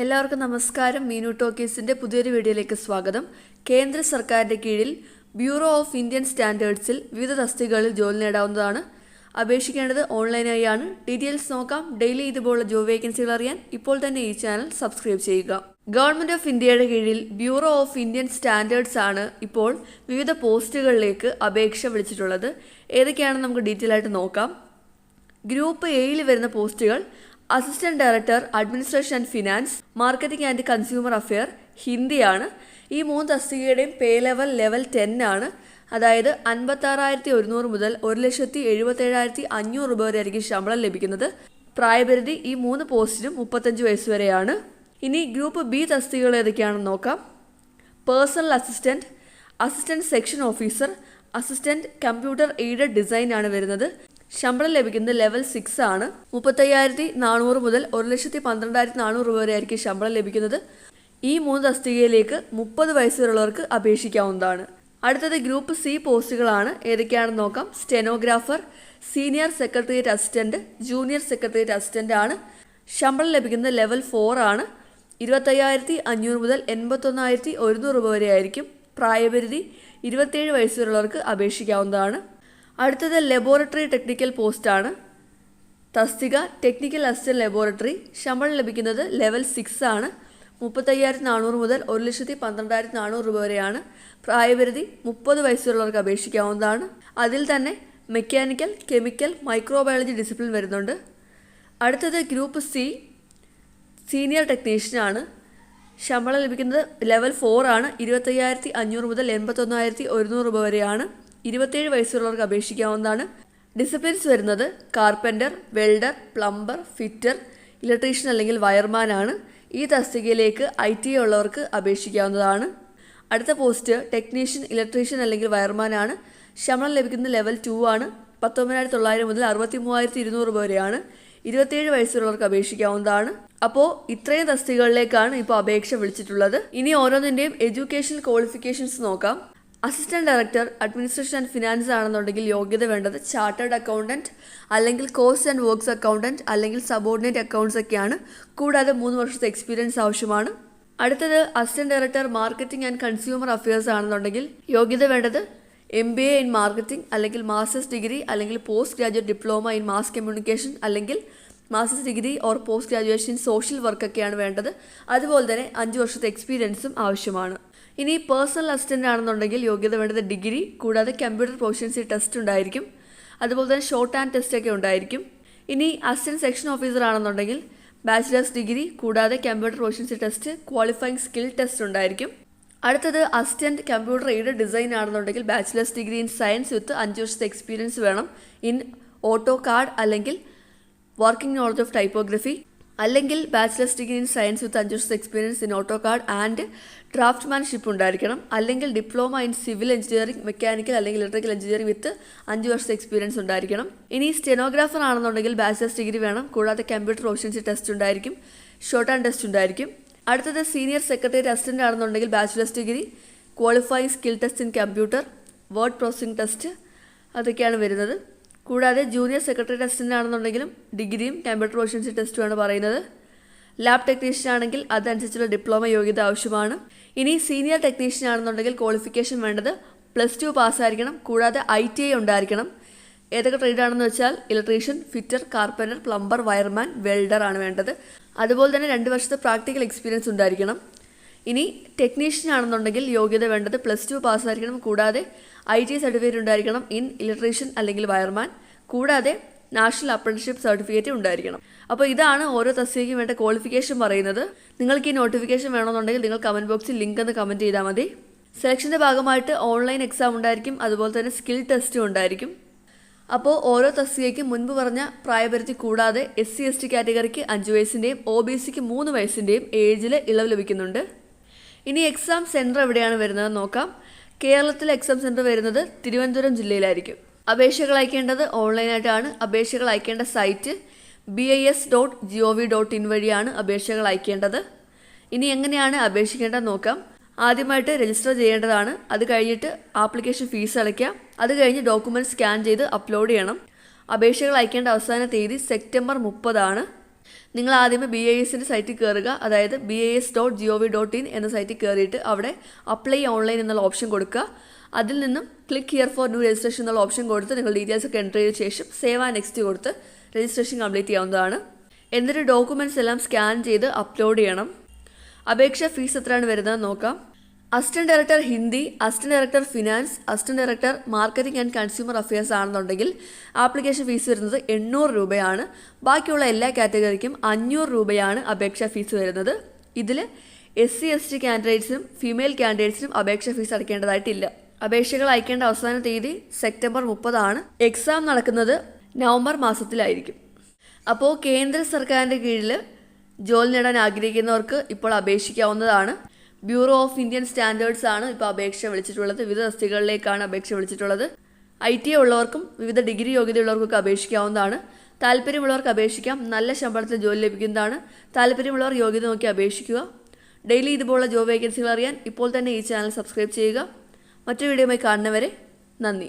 എല്ലാവർക്കും നമസ്കാരം. മീനു ടോക്കീസിന്റെ പുതിയൊരു വീഡിയോയിലേക്ക് സ്വാഗതം. കേന്ദ്ര സർക്കാരിന്റെ കീഴിൽ ബ്യൂറോ ഓഫ് ഇന്ത്യൻ സ്റ്റാൻഡേർഡ്സിൽ വിവിധ തസ്തികകളിൽ ജോലി നേടാവുന്നതാണ്. അപേക്ഷിക്കേണ്ടത് ഓൺലൈനായാണ്. ഡീറ്റെയിൽസ് നോക്കാം. ഡെയിലി ഇതുപോലുള്ള ജോബ് വേക്കൻസികൾ അറിയാൻ ഇപ്പോൾ തന്നെ ഈ ചാനൽ സബ്സ്ക്രൈബ് ചെയ്യുക. ഗവൺമെന്റ് ഓഫ് ഇന്ത്യയുടെ കീഴിൽ ബ്യൂറോ ഓഫ് ഇന്ത്യൻ സ്റ്റാൻഡേർഡ്സ് ആണ് ഇപ്പോൾ വിവിധ പോസ്റ്റുകളിലേക്ക് അപേക്ഷ വിളിച്ചിട്ടുള്ളത്. ഏതൊക്കെയാണെന്ന് നമുക്ക് ഡീറ്റെയിൽ ആയിട്ട് നോക്കാം. ഗ്രൂപ്പ് എയിൽ വരുന്ന പോസ്റ്റുകൾ assistant director administration and finance marketing and consumer affair ഹിന്ദിയാണ്. ഈ മൂന്ന് തസ്തികയുടെയും പേ ലെവൽ ലെവൽ ടെൻ ആണ്. അതായത് അൻപത്താറായിരത്തി ഒരുന്നൂറ് മുതൽ ഒരു ലക്ഷത്തി എഴുപത്തേഴായിരത്തി അഞ്ഞൂറ് രൂപ വരെ ആയിരിക്കും ശമ്പളം ലഭിക്കുന്നത്. പ്രായപരിധി ഈ മൂന്ന് പോസ്റ്റിനും മുപ്പത്തഞ്ച് വയസ്സ് വരെയാണ്. ഇനി ഗ്രൂപ്പ് ബി തസ്തികകൾ ഏതൊക്കെയാണെന്ന് നോക്കാം. Personal assistant assistant section officer assistant computer aided design ആണ് വരുന്നത്. ശമ്പളം ലഭിക്കുന്നത് ലെവൽ സിക്സ് ആണ്. മുപ്പത്തയ്യായിരത്തി നാനൂറ് മുതൽ ഒരു ലക്ഷത്തി പന്ത്രണ്ടായിരത്തി നാനൂറ് രൂപ വരെ ആയിരിക്കും ശമ്പളം ലഭിക്കുന്നത്. ഈ മൂന്ന് തസ്തികയിലേക്ക് മുപ്പത് വയസ്സുള്ളവർക്ക് അപേക്ഷിക്കാവുന്നതാണ്. അടുത്തത് ഗ്രൂപ്പ് സി പോസ്റ്റുകളാണ്. ഏതൊക്കെയാണെന്ന് നോക്കാം. Stenographer senior secretariat assistant junior secretariat assistant ആണ്. ശമ്പളം ലഭിക്കുന്നത് ലെവൽ ഫോർ ആണ്. ഇരുപത്തയ്യായിരത്തി അഞ്ഞൂറ് മുതൽ എൺപത്തൊന്നായിരത്തി ഒരുന്നൂറ് രൂപ വരെ ആയിരിക്കും പ്രായപരിധി. ഇരുപത്തേഴ് വയസ്സുള്ളവർക്ക് അപേക്ഷിക്കാവുന്നതാണ്. അടുത്തത് ലബോറട്ടറി ടെക്നിക്കൽ പോസ്റ്റാണ് തസ്തിക ടെക്നിക്കൽ അസിസ്റ്റന്റ് ലബോറട്ടറി ശമ്പളം ലഭിക്കുന്നത് ലെവൽ സിക്സ് ആണ്. മുപ്പത്തയ്യായിരത്തി നാനൂറ് മുതൽ ഒരു ലക്ഷത്തി പന്ത്രണ്ടായിരത്തി നാനൂറ് രൂപ വരെയാണ്. പ്രായപരിധി മുപ്പത് വയസ്സുള്ളവർക്ക് അപേക്ഷിക്കാവുന്നതാണ്. അതിൽ തന്നെ മെക്കാനിക്കൽ കെമിക്കൽ മൈക്രോബയോളജി ഡിസിപ്ലിൻ വരുന്നുണ്ട്. അടുത്തത് ഗ്രൂപ്പ് സി സീനിയർ ടെക്നീഷ്യനാണ് ശമ്പളം ലഭിക്കുന്നത് ലെവൽ ഫോർ ആണ്. ഇരുപത്തയ്യായിരത്തി അഞ്ഞൂറ് മുതൽ എൺപത്തൊന്നായിരത്തി ഒരുന്നൂറ് രൂപ വരെയാണ്. ഇരുപത്തേഴ് വയസ്സുള്ളവർക്ക് അപേക്ഷിക്കാവുന്നതാണ്. ഡിസിപ്ലിൻസ് വരുന്നത് carpenter welder plumber fitter electrician അല്ലെങ്കിൽ വയർമാൻ ആണ് ഈ തസ്തികയിലേക്ക് ഐ ടി ഉള്ളവർക്ക് അപേക്ഷിക്കാവുന്നതാണ്. അടുത്ത പോസ്റ്റ് ടെക്നീഷ്യൻ ഇലക്ട്രീഷ്യൻ അല്ലെങ്കിൽ വയർമാൻ ആണ് ശമ്പളം ലഭിക്കുന്ന ലെവൽ ടു ആണ്. പത്തൊമ്പതിനായിരത്തി തൊള്ളായിരം മുതൽ അറുപത്തി മൂവായിരത്തി ഇരുന്നൂറ് രൂപ വരെയാണ്. ഇരുപത്തിയേഴ് വയസ്സുള്ളവർക്ക് അപേക്ഷിക്കാവുന്നതാണ്. അപ്പോൾ ഇത്രയും തസ്തികകളിലേക്കാണ് ഇപ്പോൾ അപേക്ഷ വിളിച്ചിട്ടുള്ളത്. ഇനി ഓരോന്നിന്റെയും എഡ്യൂക്കേഷൻ ക്വാളിഫിക്കേഷൻസ് നോക്കാം. Assistant director administration and finance ആണെന്നുണ്ടെങ്കിൽ യോഗ്യത വേണ്ടത് ചാർട്ടേഡ് അക്കൗണ്ടന്റ് അല്ലെങ്കിൽ കോസ്റ്റ് ആൻഡ് വർക്ക്സ് അക്കൗണ്ടന്റ് അല്ലെങ്കിൽ സബോർഡിനേറ്റ് അക്കൗണ്ട്സ് ഒക്കെയാണ്. കൂടാതെ മൂന്ന് വർഷത്തെ എക്സ്പീരിയൻസ് ആവശ്യമാണ്. അടുത്തത് assistant director marketing and consumer affairs ആണെന്നുണ്ടെങ്കിൽ യോഗ്യത വേണ്ടത് M B A in marketing അല്ലെങ്കിൽ മാസ്റ്റേഴ്സ് ഡിഗ്രി അല്ലെങ്കിൽ post graduate diploma in mass communication അല്ലെങ്കിൽ master's degree or post graduation social വർക്കൊക്കെയാണ് വേണ്ടത്. അതുപോലെ തന്നെ അഞ്ച് വർഷത്തെ എക്സ്പീരിയൻസും ആവശ്യമാണ്. ഇനി പേഴ്സണൽ അസിസ്റ്റന്റ് ആണെന്നുണ്ടെങ്കിൽ യോഗ്യത വേണ്ടത് ഡിഗ്രി കൂടാതെ കമ്പ്യൂട്ടർ പ്രൊഫഷൻസി ടെസ്റ്റ് ഉണ്ടായിരിക്കും. അതുപോലെ തന്നെ ഷോർട്ട് ആൻഡ് ടെസ്റ്റ് ഒക്കെ ഉണ്ടായിരിക്കും. ഇനി അസിസ്റ്റന്റ് സെക്ഷൻ ഓഫീസർ ആണെന്നുണ്ടെങ്കിൽ ബാച്ചിലേഴ്സ് ഡിഗ്രി കൂടാതെ computer proficiency test qualifying skill test ഉണ്ടായിരിക്കും. അടുത്തത് അസിസ്റ്റന്റ് കമ്പ്യൂട്ടർ എയ്ഡ് ഡിസൈൻ ആണെന്നുണ്ടെങ്കിൽ bachelor's degree in science with അഞ്ച് വർഷത്തെ എക്സ്പീരിയൻസ് വേണം ഇൻ ഓട്ടോ കാർഡ് അല്ലെങ്കിൽ വർക്കിംഗ് നോളജ് ഓഫ് ടൈപ്പോഗ്രഫി അല്ലെങ്കിൽ bachelor's degree in science with അഞ്ച് വർഷത്തെ experience in AutoCAD and draftsmanship ഉണ്ടായിരിക്കണം. അല്ലെങ്കിൽ diploma in civil engineering mechanical അല്ലെങ്കിൽ ഇലക്ട്രിക്കൽ എഞ്ചിനീയറിംഗ് വിത്ത് അഞ്ച് വർഷത്തെ എക്സ്പീരിയൻസ് ഉണ്ടായിരിക്കണം. ഇനി സ്റ്റെനോഗ്രാഫർ ആണെന്നുണ്ടെങ്കിൽ ബാച്ചിലേഴ്സ് ഡിഗ്രി വേണം. കൂടാതെ കമ്പ്യൂട്ടർ പ്രൊഫഷൻസി ടെസ്റ്റ് ഉണ്ടായിരിക്കും. ഷോർട്ട് ആൻഡ് ടെസ്റ്റ് ഉണ്ടായിരിക്കും. അടുത്തത് സീനിയർ സെക്രട്ടറി അസിസ്റ്റന്റ് ആണെന്നുണ്ടെങ്കിൽ bachelor's degree qualify skill test in computer word processing test അതൊക്കെയാണ് വരുന്നത്. കൂടാതെ ജൂനിയർ സെക്രട്ടറി ടെസ്റ്റിനാണെന്നുണ്ടെങ്കിലും ഡിഗ്രിയും കമ്പ്യൂട്ടർ പ്രൊഫഷൻസി ടെസ്റ്റുമാണ് പറയുന്നത്. ലാബ് ടെക്നീഷ്യൻ ആണെങ്കിൽ അതനുസരിച്ചുള്ള ഡിപ്ലോമ യോഗ്യത ആവശ്യമാണ്. ഇനി സീനിയർ ടെക്നീഷ്യൻ ആണെന്നുണ്ടെങ്കിൽ ക്വാളിഫിക്കേഷൻ വേണ്ടത് പ്ലസ് ടു പാസ്സായിരിക്കണം കൂടാതെ ഐ ടി ഐ ഉണ്ടായിരിക്കണം. ഏതൊക്കെ ട്രേഡ് ആണെന്ന് വെച്ചാൽ electrician fitter carpenter plumber wireman welder ആണ് വേണ്ടത്. അതുപോലെ തന്നെ രണ്ട് വർഷത്തെ പ്രാക്ടിക്കൽ എക്സ്പീരിയൻസ് ഉണ്ടായിരിക്കണം. ഇനി ടെക്നീഷ്യൻ ആണെന്നുണ്ടെങ്കിൽ യോഗ്യത വേണ്ടത് പ്ലസ് ടു പാസ്സായിരിക്കണം കൂടാതെ ഐ ടി സർട്ടിഫിക്കറ്റ് ഉണ്ടായിരിക്കണം. ഇൻ ഇലക്ട്രീഷ്യൻ അല്ലെങ്കിൽ വയർമാൻ കൂടാതെ നാഷണൽ അപ്രന്റിഷിപ്പ് സർട്ടിഫിക്കറ്റ് ഉണ്ടായിരിക്കണം. അപ്പോൾ ഇതാണ് ഓരോ തസ്തികയ്ക്കും വേണ്ട ക്വാളിഫിക്കേഷൻ പറയുന്നത്. നിങ്ങൾക്ക് ഈ നോട്ടിഫിക്കേഷൻ വേണമെന്നുണ്ടെങ്കിൽ നിങ്ങൾ കമന്റ് ബോക്സിൽ ലിങ്ക് എന്ന് കമന്റ് ചെയ്താൽ മതി. സെലക്ഷന്റെ ഭാഗമായിട്ട് ഓൺലൈൻ എക്സാം ഉണ്ടായിരിക്കും. അതുപോലെ തന്നെ സ്കിൽ ടെസ്റ്റും ഉണ്ടായിരിക്കും. അപ്പോൾ ഓരോ തസ്തികയ്ക്കും മുൻപ് പറഞ്ഞ പ്രായപരിധി കൂടാതെ എസ് സി എസ് ടി കാറ്റഗറിക്ക് അഞ്ച് വയസ്സിന്റെയും ഒ ബി സിക്ക് മൂന്ന് വയസ്സിന്റെയും ഏജിൽ ഇളവ് ലഭിക്കുന്നുണ്ട്. ഇനി എക്സാം സെന്റർ എവിടെയാണ് വരുന്നത് നോക്കാം. കേരളത്തിൽ എക്സാം സെന്റർ വരുന്നത് തിരുവനന്തപുരം ജില്ലയിലായിരിക്കും. അപേക്ഷകൾ അയക്കേണ്ടത് ഓൺലൈനായിട്ടാണ്. അപേക്ഷകൾ അയക്കേണ്ട site B I S dot G O V dot in വഴിയാണ് അപേക്ഷകൾ അയക്കേണ്ടത്. ഇനി എങ്ങനെയാണ് അപേക്ഷിക്കേണ്ടത് നോക്കാം. ആദ്യമായിട്ട് രജിസ്റ്റർ ചെയ്യേണ്ടതാണ്. അത് കഴിഞ്ഞിട്ട് ആപ്ലിക്കേഷൻ ഫീസ് അടയ്ക്കാം അത് കഴിഞ്ഞ് ഡോക്യുമെന്റ് സ്കാൻ ചെയ്ത് അപ്ലോഡ് ചെയ്യണം. അപേക്ഷകൾ അയക്കേണ്ട അവസാന തീയതി സെപ്റ്റംബർ മുപ്പതാണ്. നിങ്ങൾ ആദ്യമേ ബി ഐ എസിന്റെ സൈറ്റിൽ കയറുക അതായത് B I S dot G O V dot in എന്ന സൈറ്റിൽ കയറിയിട്ട് അവിടെ അപ്ലൈ ഓൺലൈൻ എന്നുള്ള ഓപ്ഷൻ കൊടുക്കുക. അതിൽ നിന്നും click here for new registration എന്നുള്ള ഓപ്ഷൻ കൊടുത്ത് നിങ്ങൾ ഡീറ്റെയിൽസ് ഒക്കെ എന്റർ ചെയ്ത ശേഷം സേവ് ആൻഡ് നെക്സ്റ്റ് കൊടുത്ത് രജിസ്ട്രേഷൻ കംപ്ലീറ്റ് ചെയ്യാവുന്നതാണ്. എന്നിട്ട് ഡോക്യുമെന്റ്സ് എല്ലാം സ്കാൻ ചെയ്ത് അപ്ലോഡ് ചെയ്യണം. അപേക്ഷ ഫീസ് എത്രയാണ് വരുന്നത് നോക്കാം. Assistant director Hindi assistant director finance assistant director marketing and consumer affairs ആണെന്നുണ്ടെങ്കിൽ ആപ്ലിക്കേഷൻ ഫീസ് വരുന്നത് എണ്ണൂറ് രൂപയാണ്. ബാക്കിയുള്ള എല്ലാ കാറ്റഗറിക്കും അഞ്ഞൂറ് രൂപയാണ് അപേക്ഷാ ഫീസ് വരുന്നത്. ഇതിൽ എസ് സി എസ് ടി കാൻഡിഡേറ്റ്സിനും ഫീമെയിൽ കാൻഡിഡേറ്റ്സിനും അപേക്ഷാ ഫീസ് അടയ്ക്കേണ്ടതായിട്ടില്ല. അപേക്ഷകൾ അയക്കേണ്ട അവസാന തീയതി സെപ്റ്റംബർ മുപ്പതാണ്. എക്സാം നടക്കുന്നത് നവംബർ മാസത്തിലായിരിക്കും. അപ്പോൾ കേന്ദ്ര സർക്കാരിന്റെ കീഴിൽ ജോലി നേടാൻ ആഗ്രഹിക്കുന്നവർക്ക് ഇപ്പോൾ അപേക്ഷിക്കാവുന്നതാണ്. ബ്യൂറോ ഓഫ് ഇന്ത്യൻ സ്റ്റാൻഡേർഡ്സ് ആണ് ഇപ്പോൾ അപേക്ഷ വിളിച്ചിട്ടുള്ളത്. വിവിധ തസ്തികകളിലേക്കാണ് അപേക്ഷ വിളിച്ചിട്ടുള്ളത്. ഐ ടി ഉള്ളവർക്കും വിവിധ ഡിഗ്രി യോഗ്യതയുള്ളവർക്കൊക്കെ അപേക്ഷിക്കാവുന്നതാണ്. താല്പര്യമുള്ളവർക്ക് അപേക്ഷിക്കാം. നല്ല ശമ്പളത്തിൽ ജോലി ലഭിക്കുന്നതാണ്. താല്പര്യമുള്ളവർ യോഗ്യത നോക്കി അപേക്ഷിക്കുക. ഡെയിലി ഇതുപോലുള്ള ജോബ് വേക്കൻസികൾ അറിയാൻ ഇപ്പോൾ തന്നെ ഈ ചാനൽ സബ്സ്ക്രൈബ് ചെയ്യുക. മറ്റു വീഡിയോയുമായി കാണുന്നവരെ നന്ദി.